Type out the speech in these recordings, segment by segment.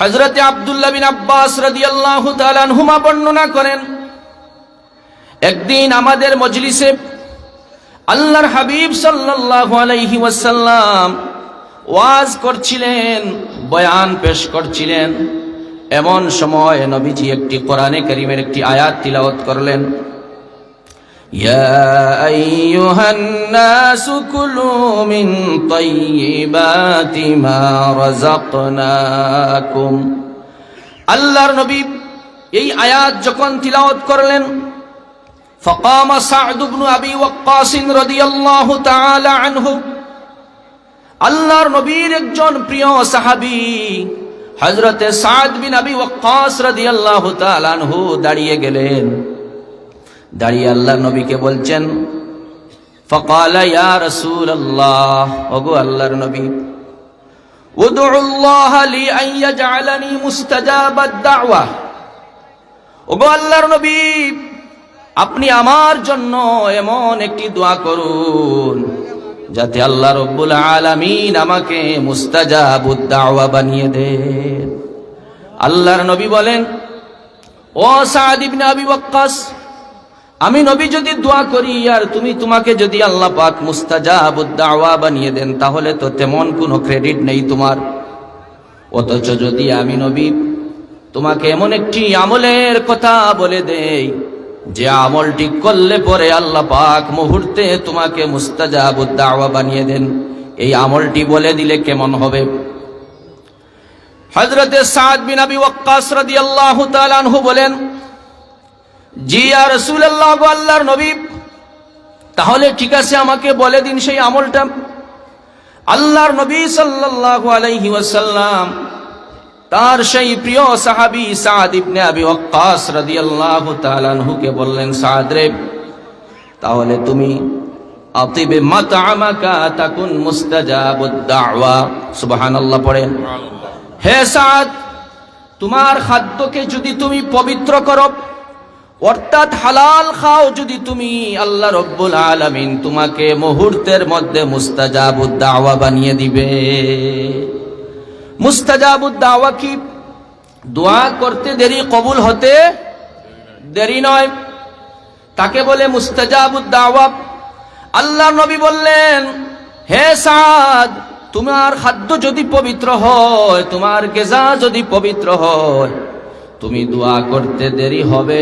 হজরতে আব্দুল্লাহ বিন আব্বাস রাদিয়াল্লাহু তাআলা আনহুমা বর্ণনা করেন, একদিন আমাদের মজলিসে আল্লাহর হাবিব সাল্লাল্লাহু আলাইহি ওয়াসাল্লাম ওয়াজ করছিলেন, বয়ান পেশ করছিলেন। এমন সময় নবীজি একটি কোরআনে করিমের একটি আয়াত তিলাওয়াত করলেন। يا أيها الناس كلوا من طيبات ما رزقناكم আল্লাহর নবী এই আয়াত যখন তিলাওয়াত করলেন فقام سعد بن ابي وقاص رضي الله تعالى عنه আল্লাহর নবীর একজন প্রিয় সাহাবী হযরতে সাদ বিন আবি ওয়াক্কাস রাদিয়াল্লাহু তাআলা আনহু দাঁড়িয়ে গেলেন দাঁড়িয়ে আল্লাহ নবীকে বলছেন রসুল আল্লাহ আল্লাহর নবী আপনি আমার জন্য এমন একটি দোয়া করুন, যাতে আল্লাহ রব্বুল আলমিন আমাকে মুস্তাজাবুদ্দা বানিয়ে দেন। আল্লাহর নবী বলেন, ও সাদিবিন আবি বক্কাস আমি নবী যদি দোয়া করি, আর তুমি তোমাকে যদি আল্লাহ পাক মুস্তাজাবুদ দাওয়া বানিয়ে দেন, তাহলে তো তেমন কোনো ক্রেডিট নেই তোমার। অথচ যদি আমি নবী তোমাকে এমন একটি আমলের কথা বলে দেই, যে আমলটি করলে পরে আল্লাহ পাক মুহূর্তে তোমাকে মুস্তাজাবুদ দাওয়া বানিয়ে দেন, এই আমলটি বলে দিলে কেমন হবে? হযরতে সাদ বিন আবি ওয়াক্কাস রাদিয়াল্লাহু তাআলা আনহু বলেন জি রাসূলুল্লাহ গো আল্লাহর নবী। তাহলে ঠিক আছে আমাকে বলে দিন সেই আমলটা। আল্লাহর নবী সাল্লাল্লাহু আলাইহি ওয়াসাল্লাম তার সেই প্রিয় সাহাবী সাদ ইবনে আবি ওয়াক্কাস রাদিয়াল্লাহু তাআলা আনহুকে বললেন সাদ রে তাহলে তুমি আতিবে মাতআমাকা তাকুন মুস্তাজাবুদ দাওয়া। সুবহানাল্লাহ পড়েন। হে সাদ তোমার খাদ্যকে যদি তুমি পবিত্র করো অর্থাৎ হালাল খাও যদি তুমি, আল্লাহ রব্বুল আলামিন তোমাকে মুহূর্তের মধ্যে মুস্তাজাবুদ দাওয়া বানিয়ে দিবে। মুস্তাজাবুদ দাওয়া কি? দোয়া করতে দেরি কবুল হতে দেরি নয়। তাকে বলে মুস্তাজাবুদ দাওয়া আল্লাহ নবী বললেন, হে সাদ, তোমার খাদ্য যদি পবিত্র হয়, তোমার গেজা যদি পবিত্র হয়, তুমি দোয়া করতে দেরি হবে।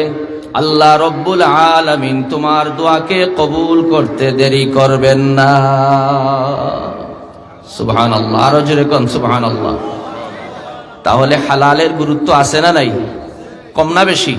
আল্লাহ রব্বুল আলমিন তোমার দোয়াকে কবুল করতে দেরি করবেন না। সুবহান আল্লাহ আরও জোরে কন সুবহান আল্লাহ তাহলে হালালের গুরুত্ব আছে না নাই? কম না বেশি?